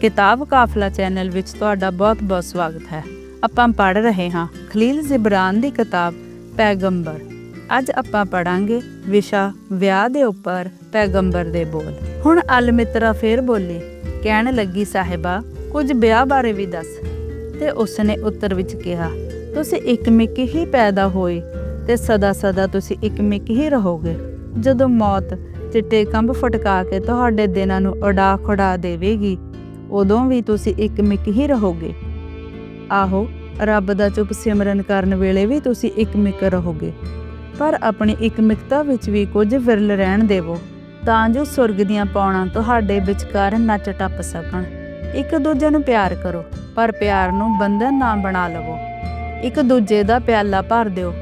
ਕਿਤਾਬ ਕਾਫਲਾ ਚੈਨਲ ਵਿੱਚ ਤੁਹਾਡਾ ਬਹੁਤ-ਬਹੁਤ ਸਵਾਗਤ ਹੈ। ਆਪਾਂ ਪੜ੍ਹ ਰਹੇ ਹਾਂ ਖਲੀਲ ਜ਼ਿਬਰਾਨ ਦੀ ਕਿਤਾਬ ਪੈਗੰਬਰ। ਅੱਜ ਆਪਾਂ ਪੜਾਂਗੇ ਵਿਸ਼ਾ ਵਿਆਹ ਦੇ ਉੱਪਰ ਪੈਗੰਬਰ ਦੇ ਬੋਲ। ਹੁਣ ਅਲ ਫੇਰ ਬੋਲੀ, ਕਹਿਣ ਲੱਗੀ, ਸਾਹਿਬਾ, ਕੁਝ ਵਿਆਹ ਬਾਰੇ ਵੀ ਦੱਸ। ਤੇ ਉਸਨੇ ਉੱਤਰ ਵਿੱਚ ਕਿਹਾ, ਤੁਸੀਂ ਇੱਕ ਮਿੱਕ ਹੀ ਪੈਦਾ ਹੋਏ ਤੇ ਸਦਾ ਸਦਾ ਤੁਸੀਂ ਇੱਕ ਮਿੱਕ ਹੀ ਰਹੋਗੇ। ਜਦੋਂ ਮੌਤ ਚਿੱਟੇ ਕੰਬ ਫਟਕਾ ਕੇ ਤੁਹਾਡੇ ਦਿਨਾਂ ਨੂੰ ਉਡਾ ਖੁਡਾ ਦੇਵੇਗੀ ਉਦੋਂ ਵੀ ਤੁਸੀਂ ਇੱਕ ਮਿੱਕ ਹੀ ਰਹੋਗੇ। ਆਹੋ, ਰੱਬ ਦਾ ਚੁੱਪ ਸਿਮਰਨ ਕਰਨ ਵੇਲੇ ਵੀ ਤੁਸੀਂ ਇੱਕ ਮਿੱਕ ਰਹੋਗੇ। ਪਰ ਆਪਣੀ ਇੱਕ ਮਿੱਕਤਾ ਵਿੱਚ ਵੀ ਕੁਝ ਵਿਰਲ ਰਹਿਣ ਦੇਵੋ, ਤਾਂ ਜੋ ਸੁਰਗ ਦੀਆਂ ਪੌਣਾਂ ਤੁਹਾਡੇ ਵਿਚਕਾਰ ਨੱਚ ਟੱਪ ਸਕਣ। ਇੱਕ ਦੂਜੇ ਨੂੰ ਪਿਆਰ ਕਰੋ, ਪਰ ਪਿਆਰ ਨੂੰ ਬੰਧਨ ਨਾ ਬਣਾ ਲਵੋ। ਇੱਕ ਦੂਜੇ ਦਾ ਪਿਆਲਾ ਭਰ ਦਿਓ,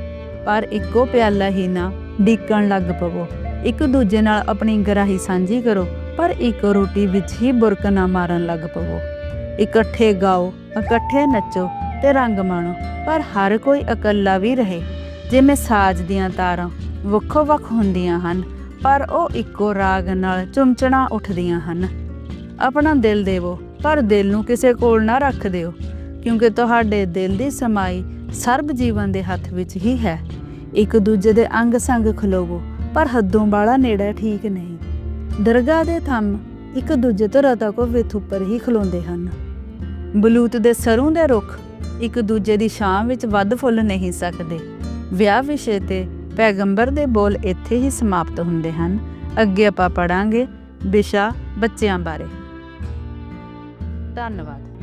ਪਰ ਇੱਕੋ ਪਿਆਲਾ ਹੀ ਨਾ ਡੀਕਣ ਲੱਗ ਪਵੋ। ਇੱਕ ਦੂਜੇ ਨਾਲ ਆਪਣੀ ਗਰਾਹੀ ਸਾਂਝੀ ਕਰੋ ਪਰ ਇੱਕ ਰੋਟੀ ਵਿੱਚ ਹੀ ਬੁਰਕ ਨਾ ਮਾਰਨ ਲੱਗ ਪਵੋ। ਇਕੱਠੇ ਗਾਓ, ਇਕੱਠੇ ਨੱਚੋ ਤੇ ਰੰਗ ਮਾਣੋ, ਪਰ ਹਰ ਕੋਈ ਇਕੱਲਾ ਵੀ ਰਹੇ। ਜਿਵੇਂ ਸਾਜ਼ ਦੀਆਂ ਤਾਰਾਂ ਵੱਖੋ ਵੱਖ ਹੁੰਦੀਆਂ ਹਨ, ਪਰ ਉਹ ਇੱਕੋ ਰਾਗ ਨਾਲ ਚੁੰਮਚਣਾ ਉੱਠਦੀਆਂ ਹਨ। ਆਪਣਾ ਦਿਲ ਦੇਵੋ, ਪਰ ਦਿਲ ਨੂੰ ਕਿਸੇ ਕੋਲ ਨਾ ਰੱਖ ਦਿਓ, ਕਿਉਂਕਿ ਤੁਹਾਡੇ ਦਿਲ ਦੀ ਸਮਾਈ ਸਰਬ ਜੀਵਨ ਦੇ ਹੱਥ ਵਿੱਚ ਹੀ ਹੈ। ਇੱਕ ਦੂਜੇ ਦੇ ਅੰਗ ਸੰਗ ਖਲੋਵੋ, ਪਰ ਹੱਦੋਂ ਵਾਲਾ ਨੇੜੇ ਠੀਕ ਨਹੀਂ। ਦਰਗਾਹ ਦੇ ਥੰਮ ਇੱਕ ਦੂਜੇ ਤੋਂ ਰਤਾ ਕੋ ਵਿਥ ਉੱਪਰ ਹੀ ਖਲੋਂਦੇ ਹਨ। ਬਲੂਤ ਦੇ ਸਰੋਂ ਦੇ ਰੁੱਖ ਇੱਕ ਦੂਜੇ ਦੀ ਛਾਂ ਵਿੱਚ ਵੱਧ ਫੁੱਲ ਨਹੀਂ ਸਕਦੇ। ਵਿਆਹ ਵਿਸ਼ੇ ਤੇ ਪੈਗੰਬਰ ਦੇ ਬੋਲ ਇੱਥੇ ਹੀ ਸਮਾਪਤ ਹੁੰਦੇ ਹਨ। ਅੱਗੇ ਆਪਾਂ ਪੜਾਂਗੇ ਵਿਸ਼ਾ ਬੱਚਿਆਂ ਬਾਰੇ। ਧੰਨਵਾਦ।